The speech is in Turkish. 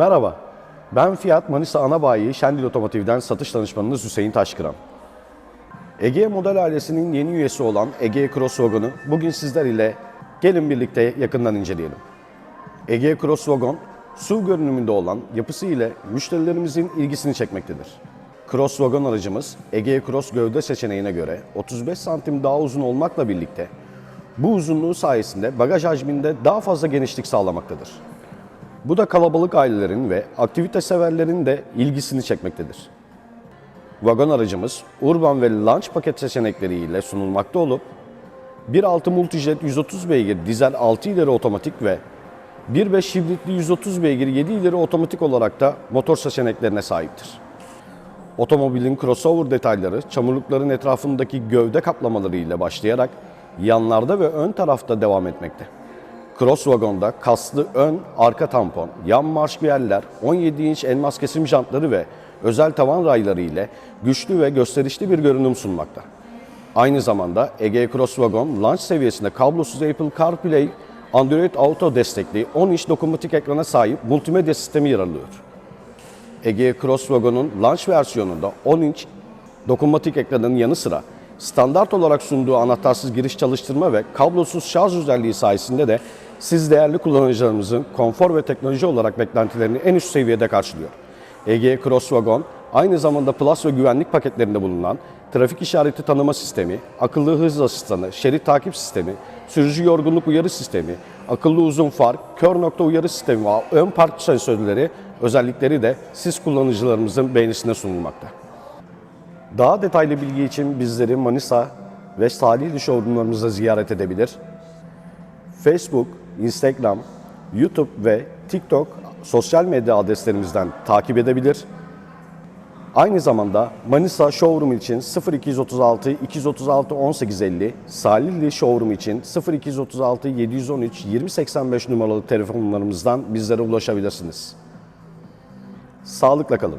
Merhaba, ben Fiat Manisa Anabayi Şendil Otomotiv'den satış danışmanınız Hüseyin Taşkıran. Ege model ailesinin yeni üyesi olan Ege Cross Wagon'u bugün sizler ile gelin birlikte yakından inceleyelim. Ege Cross Wagon, SUV görünümünde olan yapısı ile müşterilerimizin ilgisini çekmektedir. Cross Wagon aracımız Ege Cross gövde seçeneğine göre 35 santim daha uzun olmakla birlikte bu uzunluğu sayesinde bagaj hacminde daha fazla genişlik sağlamaktadır. Bu da kalabalık ailelerin ve aktivite severlerin de ilgisini çekmektedir. Vagon aracımız urban ve launch paket seçenekleriyle sunulmakta olup 1.6 Multijet 130 beygir dizel 6 ileri otomatik ve 1.5 hibritli 130 beygir 7 ileri otomatik olarak da motor seçeneklerine sahiptir. Otomobilin crossover detayları çamurlukların etrafındaki gövde kaplamaları ile başlayarak yanlarda ve ön tarafta devam etmekte. Cross Wagon'da kaslı ön, arka tampon, yan marşpiyeller, 17 inç elmas kesim jantları ve özel tavan rayları ile güçlü ve gösterişli bir görünüm sunmakta. Aynı zamanda Ege Cross Wagon launch seviyesinde kablosuz Apple CarPlay, Android Auto destekli 10 inç dokunmatik ekrana sahip multimedya sistemi yer alıyor. Ege Cross Wagon'un launch versiyonunda 10 inç dokunmatik ekranın yanı sıra standart olarak sunduğu anahtarsız giriş çalıştırma ve kablosuz şarj özelliği sayesinde de siz değerli kullanıcılarımızın konfor ve teknoloji olarak beklentilerini en üst seviyede karşılıyor. Ege Cross Wagon aynı zamanda Plus ve güvenlik paketlerinde bulunan trafik işareti tanıma sistemi, akıllı hız asistanı, şerit takip sistemi, sürücü yorgunluk uyarı sistemi, akıllı uzun far, kör nokta uyarı sistemi ve ön park sensörleri özellikleri de siz kullanıcılarımızın beğenisine sunulmakta. Daha detaylı bilgi için bizleri Manisa ve Salihli showroomlarımızda ziyaret edebilir. Facebook, Instagram, YouTube ve TikTok sosyal medya adreslerimizden takip edebilir. Aynı zamanda Manisa Showroom için 0236 236 1850, Salihli Showroom için 0236 713 2085 numaralı telefonlarımızdan bizlere ulaşabilirsiniz. Sağlıkla kalın.